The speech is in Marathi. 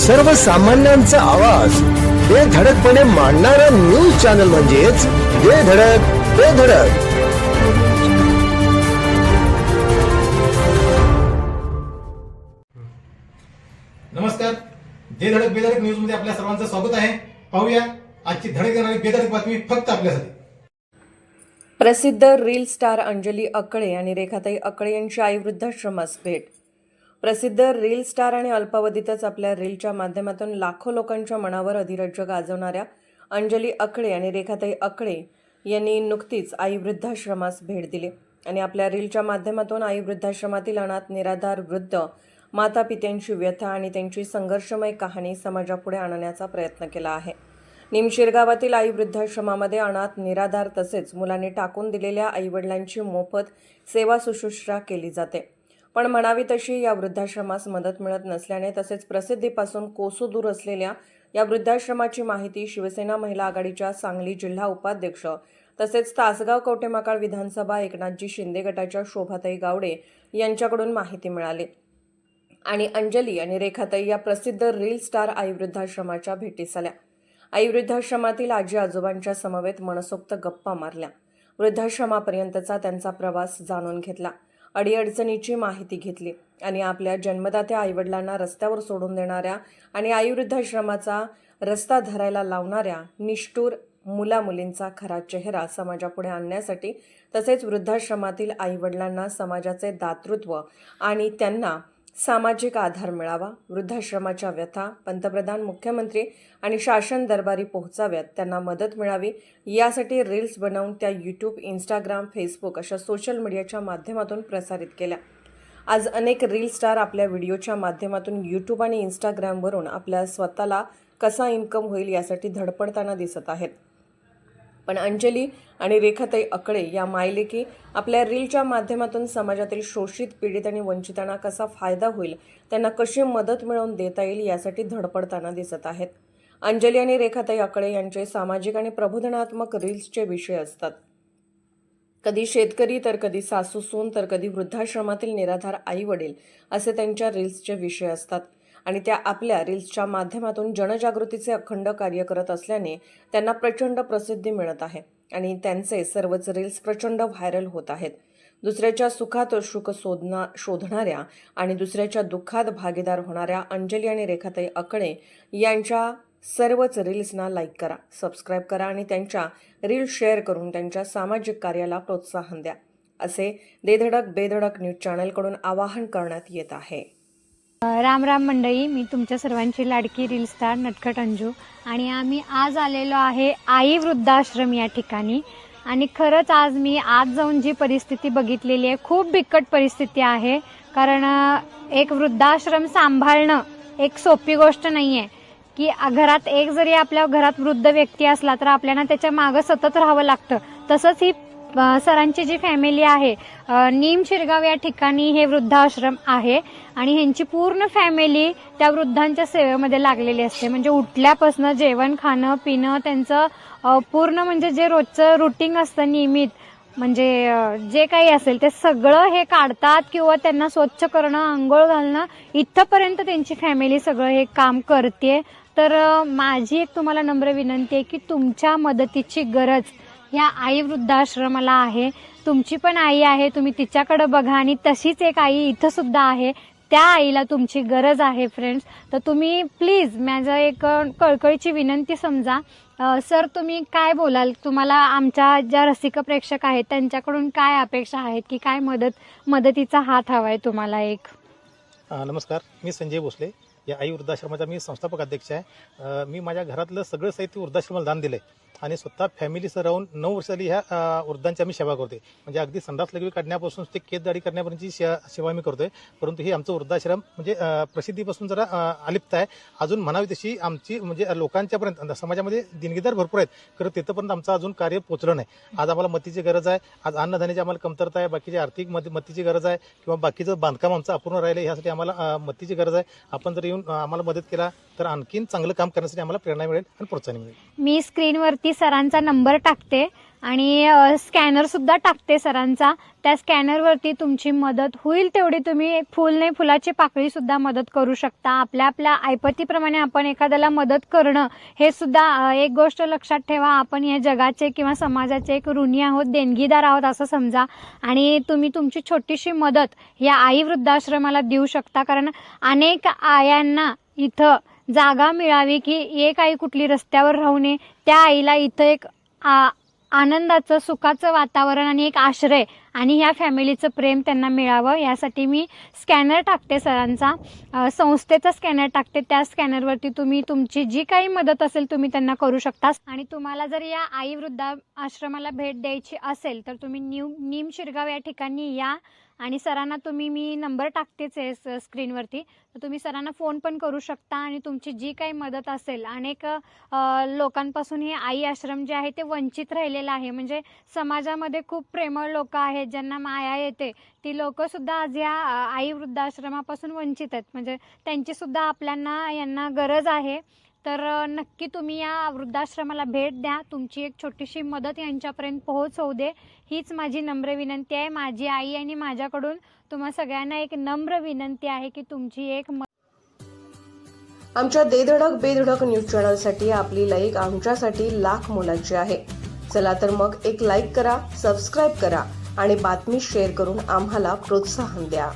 सर्वसामान्यांचा आवाज. बेधडकपणे मांडणारा न्यूज चॅनल म्हणजेच बेधडक बेधडक नमस्कार. जे धडक बेधडक न्यूजमध्ये आपल्या सर्वांचं स्वागत आहे. पाहूया आजची धडक देणारी बेधडक बातमी फक्त आपल्यासाठी. प्रसिद्ध रील स्टार अंजली अकळे आणि रेखाताई अकळे यांची आई वृद्धाश्रमास भेट. प्रसिद्ध रील स्टार आणि अल्पावधीतच आपल्या रीलच्या माध्यमातून लाखो लोकांच्या मनावर अधिराज्य गाजवणाऱ्या अंजली अकळे आणि रेखाताई अकळे यांनी नुकतीच आई वृद्धाश्रमास भेट दिली. आणि आपल्या रीलच्या माध्यमातून आई वृद्धाश्रमातील अनाथ निराधार वृद्ध माता पित्यांची व्यथा आणि त्यांची संघर्षमय कहाणी समाजापुढे आणण्याचा प्रयत्न केला आहे. निमशिरगावातील आई वृद्धाश्रमामध्ये अनाथ निराधार तसेच मुलांनी टाकून दिलेल्या आईवडिलांची मोफत सेवा शुश्रूषा केली जाते. पण म्हणावी तशी या वृद्धाश्रमास मदत मिळत नसल्याने तसेच प्रसिद्धीपासून कोसू दूर असलेल्या या वृद्धाश्रमाची माहिती शिवसेना महिला आघाडीच्या सांगली जिल्हा उपाध्यक्ष तसेच तासगाव कवटेमाकाळ विधानसभा एकनाथजी शिंदे गटाच्या शोभाताई गावडे यांच्याकडून माहिती मिळाली. आणि अंजली आणि रेखाताई या प्रसिद्ध रील स्टार आई वृद्धाश्रमाच्या भेटीस आल्या आई वृद्धाश्रमातील आजी आजोबांच्या समवेत मनसोक्त गप्पा मारल्या. वृद्धाश्रमापर्यंतचा त्यांचा प्रवास जाणून घेतला. अडीअडचणीची माहिती घेतली आणि आपल्या जन्मदात्या आईवडिलांना रस्त्यावर सोडून देणाऱ्या आणि आई वृद्धाश्रमाचा रस्ता धरायला लावणाऱ्या निष्ठूर मुलामुलींचा खरा चेहरा समाजापुढे आणण्यासाठी तसेच वृद्धाश्रमातील आईवडिलांना समाजाचे दातृत्व आणि त्यांना सामाजिक आधार मिळावा वृद्धाश्रमाच्या व्यथा पंतप्रधान मुख्यमंत्री आणि शासन दरबारी पोहोचाव्यात त्यांना मदत मिळावी यासाठी रील्स बनवून त्या यूट्यूब इंस्टाग्राम फेसबुक अशा सोशल मीडियाच्या माध्यमातून प्रसारित केल्या. आज अनेक रील स्टार आपल्या व्हिडिओच्या माध्यमातून यूट्यूब आणि इंस्टाग्रामवरून आपल्या स्वतःला कसा इन्कम होईल यासाठी धडपडताना दिसत आहेत. पण अंजली आणि रेखाताई अकळे या मायलेकी आपल्या रीलच्या माध्यमातून समाजातील शोषित पीडित आणि वंचितांना कसा फायदा होईल त्यांना कशी मदत मिळवून देता येईल यासाठी धडपडताना दिसत आहेत. अंजली आणि रेखाताई अकळे यांचे सामाजिक आणि प्रबोधनात्मक रील्सचे विषय असतात. कधी शेतकरी तर कधी सासू सून तर कधी वृद्धाश्रमातील निराधार आई वडील असे त्यांच्या रील्सचे विषय असतात. आणि त्या आपल्या रील्सच्या माध्यमातून जनजागृतीचे अखंड कार्य करत असल्याने त्यांना प्रचंड प्रसिद्धी मिळत आहे आणि त्यांचे सर्वच रील्स प्रचंड व्हायरल होत आहेत. दुसऱ्याच्या सुखात सुख शोधना शोधणाऱ्या आणि दुसऱ्याच्या दुःखात भागीदार होणाऱ्या अंजली आणि रेखाताई अकळे यांच्या सर्वच रील्सना लाईक करा सबस्क्राईब करा आणि त्यांच्या रील्स शेअर करून त्यांच्या सामाजिक कार्याला प्रोत्साहन द्या. असे देधडक बेधडक न्यूज चॅनलकडून आवाहन करण्यात येत आहे. राम राम मंडळी मी तुमच्या सर्वांची लाडकी रील स्टार नटखट अंजू. आणि आम्ही आज आलेलो आहे आई वृद्धाश्रम या ठिकाणी. आणि खरंच आज मी आज जाऊन जी परिस्थिती बघितलेली आहे खूप बिकट परिस्थिती आहे. कारण एक वृद्धाश्रम सांभाळणं एक सोपी गोष्ट नाही आहे की घरात एक जरी आपल्या घरात वृद्ध व्यक्ती असला तर आपल्याला त्याच्या मागं सतत राहावं लागतं. तसंच ही सरांची जी फॅमिली आहे नीम शिरगाव या ठिकाणी हे वृद्धाश्रम आहे आणि ह्यांची पूर्ण फॅमिली त्या वृद्धांच्या सेवेमध्ये लागलेली असते. म्हणजे उठल्यापासून जेवण खाणं पिणं त्यांचं पूर्ण म्हणजे जे रोजचं रुटीन असतं नियमित म्हणजे जे काही असेल ते सगळं हे काढतात किंवा त्यांना स्वच्छ करणं आंघोळ घालणं इथंपर्यंत त्यांची फॅमिली सगळं हे काम करते तर माझी एक तुम्हाला नम्र विनंती आहे की तुमच्या मदतीची गरज या आई वृद्धाश्रमाला आहे. तुमची पण आई आहे. तुम्ही तिच्याकडे बघा आणि तशीच एक आई इथं सुद्धा आहे. त्या आईला तुमची गरज आहे फ्रेंड्स तर तुम्ही प्लीज माझं एक कळकळीची विनंती समजा. सर तुम्ही काय बोलाल? तुम्हाला आमच्या ज्या रसिक प्रेक्षक आहेत त्यांच्याकडून काय अपेक्षा आहेत की काय मदत मदतीचा हात हवा आहे तुम्हाला एक? नमस्कार. मी संजय भोसले. या आई वृद्धाश्रमाचा मी संस्थापक अध्यक्ष आहे. मी माझ्या घरातलं सगळं साहित्य वृद्धाश्रमाला दान दिलं आहे आणि स्वतः फॅमिलीसह राहून नऊ वर्षाली ह्या वृद्धांची आम्ही सेवा करतोय. म्हणजे अगदी संडास लगवी काढण्यापासून ते केस दाढी करण्यापर्यंतची सेवा आम्ही करतोय. परंतु हे आमचं वृद्धाश्रम म्हणजे प्रसिद्धीपासून जरा अलिप्त आहे. अजून म्हणावी तशी आमची म्हणजे लोकांच्यापर्यंत समाजामध्ये दिनगीदार भरपूर आहेत. खरं तिथंपर्यंत आमचं अजून कार्य पोचलं नाही. आज आम्हाला मतीची गरज आहे. आज अन्नधान्याची आम्हाला कमतरता आहे. बाकीची आर्थिक मतीची गरज आहे. किंवा बाकीचं बांधकाम आमचं अपूर्ण राहिलं ह्यासाठी आम्हाला मतीची गरज आहे. आपण जर येऊन आम्हाला मदत केला तर आणखीन चांगलं काम करण्यासाठी आम्हाला प्रेरणा मिळेल आणि प्रोत्साहन मिळेल. मी स्क्रीनवरती सरांचा नंबर टाकते. आणि स्कॅनर सुद्धा टाकते सरांचा. त्या स्कॅनरवरती तुमची मदत होईल तेवढी तुम्ही फुल नाही फुलाची पाकळी सुद्धा मदत करू शकता. आपल्या आपल्या ऐपतीप्रमाणे आपण एखाद्याला मदत करणं हे सुद्धा एक गोष्ट लक्षात ठेवा. आपण या जगाचे किंवा समाजाचे एक ऋणी आहोत देणगीदार आहोत असं समजा. आणि तुम्ही तुमची छोटीशी मदत या आई वृद्धाश्रमाला देऊ शकता. कारण अनेक आयांना इथं जागा मिळावी की एक आई कुठली रस्त्यावर राहू नये त्या आईला इथं एक आ आनंदाचं सुखाचं वातावरण आणि एक आश्रय आणि ह्या फॅमिलीचं प्रेम त्यांना मिळावं यासाठी मी स्कॅनर टाकते सरांचा. संस्थेचा स्कॅनर टाकते. त्या स्कॅनरवरती तुम्ही तुमची जी काही मदत असेल तुम्ही त्यांना करू शकता आणि तुम्हाला जर या आई वृद्धा आश्रमाला भेट द्यायची असेल तर तुम्ही न्यू नीम शिरगाव या ठिकाणी या आणि सरांना तुम्ही मी नंबर टाकतेच आहे स- स्क्रीनवरती. तर तुम्ही सरांना फोन पण करू शकता आणि तुमची जी काही मदत असेल अनेक लोकांपासून हे आई आश्रम जे आहे ते वंचित राहिलेलं आहे. म्हणजे समाजामध्ये खूप प्रेमळ लोक आहेत ज्यांना माया येते ती लोकंसुद्धा आज या आई वृद्धाश्रमापासून वंचित आहेत. म्हणजे त्यांचीसुद्धा आपल्यांना यांना गरज आहे. तर नक्की तुम्ही या वृद्धाश्रमाला भेट द्या. तुमची एक छोटीशी मदत यांच्यापर्यंत पोहोचवू दे. हीच माझी नम्र विनंती आहे. माझी आई आणि माझ्याकडून तुम्हा सगळ्यांना एक नम्र विनंती आहे की तुमची एक आमच्या देधडक बेधडक न्यूज चॅनलसाठी आपली लाईक आमच्यासाठी लाख मोलाची आहे. चला तर मग एक लाईक करा सबस्क्राईब करा आणि बातमी शेअर करून आम्हाला प्रोत्साहन द्या.